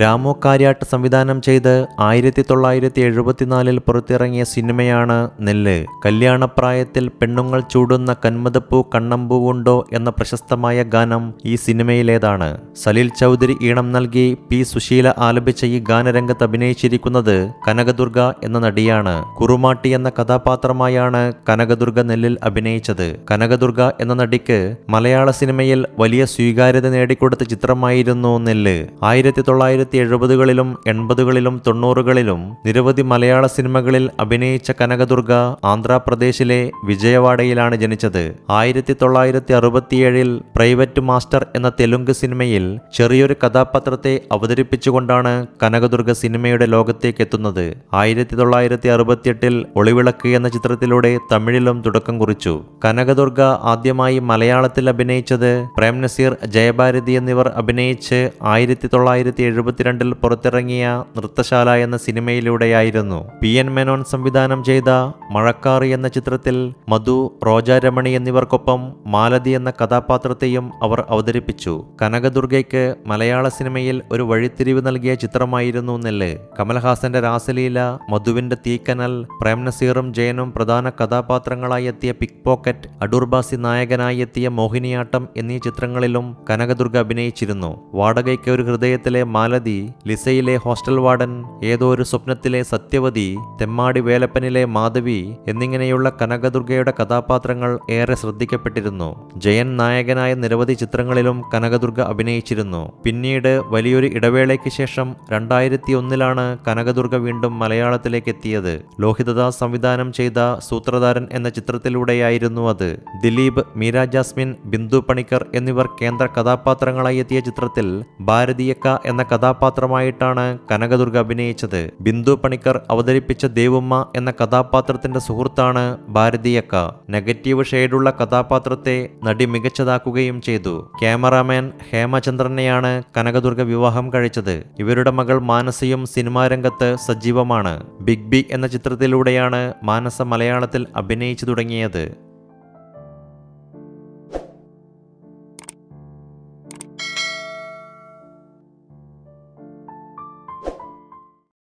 രാമു കാര്യാട്ട് സംവിധാനം ചെയ്ത് ആയിരത്തി തൊള്ളായിരത്തി എഴുപത്തിനാലിൽ പുറത്തിറങ്ങിയ സിനിമയാണ് നെല്ല്. കല്യാണപ്രായത്തിൽ പെണ്ണുങ്ങൾ ചൂടുന്ന കന്മതപ്പൂ കണ്ണമ്പൂവുണ്ടോ എന്ന പ്രശസ്തമായ ഗാനം ഈ സിനിമയിലേതാണ്. സലീൽ ചൗധരി ഈണം നൽകി പി സുശീല ആലപിച്ച ഈ ഗാനരംഗത്ത് അഭിനയിച്ചിരിക്കുന്നത് കനകദുർഗ എന്ന നടിയാണ്. കുറുമാട്ടി എന്ന കഥാപാത്രമായാണ് കനകദുർഗ നെല്ലിൽ അഭിനയിച്ചത്. കനകദുർഗ എന്ന നടിക്ക് മലയാള സിനിമയിൽ വലിയ സ്വീകാര്യത നേടിക്കൊടുത്ത ചിത്രമായിരുന്നു നെല്ല്. ആയിരത്തി തൊള്ളായിരത്തി എഴുപതുകളിലും എൺപതുകളിലും തൊണ്ണൂറുകളിലും നിരവധി മലയാള സിനിമകളിൽ അഭിനയിച്ച കനകദുർഗ ആന്ധ്രാപ്രദേശിലെ വിജയവാഡയിലാണ് ജനിച്ചത്. ആയിരത്തി തൊള്ളായിരത്തി അറുപത്തിയേഴിൽ പ്രൈവറ്റ് മാസ്റ്റർ എന്ന തെലുങ്ക് സിനിമയിൽ ചെറിയൊരു കഥാപാത്രത്തെ അവതരിപ്പിച്ചുകൊണ്ടാണ് കനകദുർഗ സിനിമയുടെ ലോകത്തേക്ക് എത്തുന്നത്. ആയിരത്തി തൊള്ളായിരത്തി അറുപത്തിയെട്ടിൽ ഒളിവിളക്ക് എന്ന ചിത്രത്തിലൂടെ തമിഴിലും തുടക്കം കുറിച്ചു. കനകദുർഗ ആദ്യമായി മലയാളത്തിൽ അഭിനയിച്ചത് പ്രേം നസീർ ജയഭാരതി എന്നിവർ അഭിനയിച്ച് ആയിരത്തി തൊള്ളായിരത്തി എഴുപത്തിരണ്ടിൽ പുറത്തിറങ്ങിയ നൃത്തശാല എന്ന സിനിമയിലൂടെയായിരുന്നു പി എൻ മേനോൻ സംവിധാനം ചെയ്ത മഴക്കാറി എന്ന ചിത്രത്തിൽ മധു റോജാരമണി എന്നിവർക്കൊപ്പം മാലതി എന്ന കഥാപാത്രത്തെയും അവർ അവതരിപ്പിച്ചു. കനകദുർഗയ്ക്ക് മലയാള സിനിമയിൽ ഒരു വഴിത്തിരിവ് നൽകിയ ചിത്രമായിരുന്നു നെല്ല്. കമൽഹാസന്റെ രാസലീല മധുവിന്റെ തീക്കനൽ പ്രേംനസീറും ജയനും പ്രധാന കഥാപാത്രങ്ങളായി എത്തിയ പിക് പോക്കറ്റ് അടൂർബാസി നായകനായി എത്തിയ മോഹിനിയാട്ടം എന്നീ ചിത്രങ്ങളിലും കനകദുർഗ അഭിനയിച്ചിരുന്നു. വാടകയ്ക്ക് ഒരു ഹൃദയത്തിലെ മാലതി ലിസയിലെ ഹോസ്റ്റൽ വാർഡൻ ഏതോ ഒരു സ്വപ്നത്തിലെ സത്യവതി തെമ്മാടി വേലപ്പനിലെ മാധവി എന്നിങ്ങനെയുള്ള കനകദുർഗയുടെ കഥാപാത്രങ്ങൾ ഏറെ ശ്രദ്ധിക്കപ്പെട്ടിരുന്നു. ജയൻ നായകനായ നിരവധി ചിത്രങ്ങളിലും കനകദുർഗ അഭിനയിച്ചിരുന്നു. പിന്നീട് വലിയൊരു ഇടവേളയ്ക്ക് ശേഷം രണ്ടായിരത്തി ഒന്നിലാണ് കനകദുർഗ വീണ്ടും മലയാളത്തിലേക്ക് എത്തിയത്. ലോഹിതദാസ് സംവിധാനം ചെയ്ത സൂത്രധാരൻ എന്ന ചിത്രത്തിലൂടെയായിരുന്നു അത്. ദിലീപ് മീര ജാസ്മിൻ ബിന്ദു പണിക്കർ എന്നിവർ കേന്ദ്ര കഥാപാത്രങ്ങളായി എത്തിയ ചിത്രത്തിൽ ഭാരതീയക്ക എന്ന കഥാപാത്രമായിട്ടാണ് കനകദുർഗ അഭിനയിച്ചത്. ബിന്ദു പണിക്കർ അവതരിപ്പിച്ച ദേവമ്മ എന്ന കഥാപാത്രത്തിന്റെ സുഹൃത്താണ് ഭാരതീയക്ക. നെഗറ്റീവ് ഷെയ്ഡുള്ള കഥാപാത്രത്തെ നടി മികച്ചതാക്കുകയും ചെയ്തു. ക്യാമറാമാൻ ഹേമചന്ദ്രനെയാണ് കനകദുർഗ വിവാഹം കഴിച്ചത്. ഇവരുടെ മകൾ മാനസയും സിനിമാ രംഗത്ത് സജീവമാണ്. ബിഗ് ബി എന്ന ചിത്രത്തിലൂടെയാണ് മാനസ മലയാളത്തിൽ അഭിനയിച്ചു തുടങ്ങിയത്.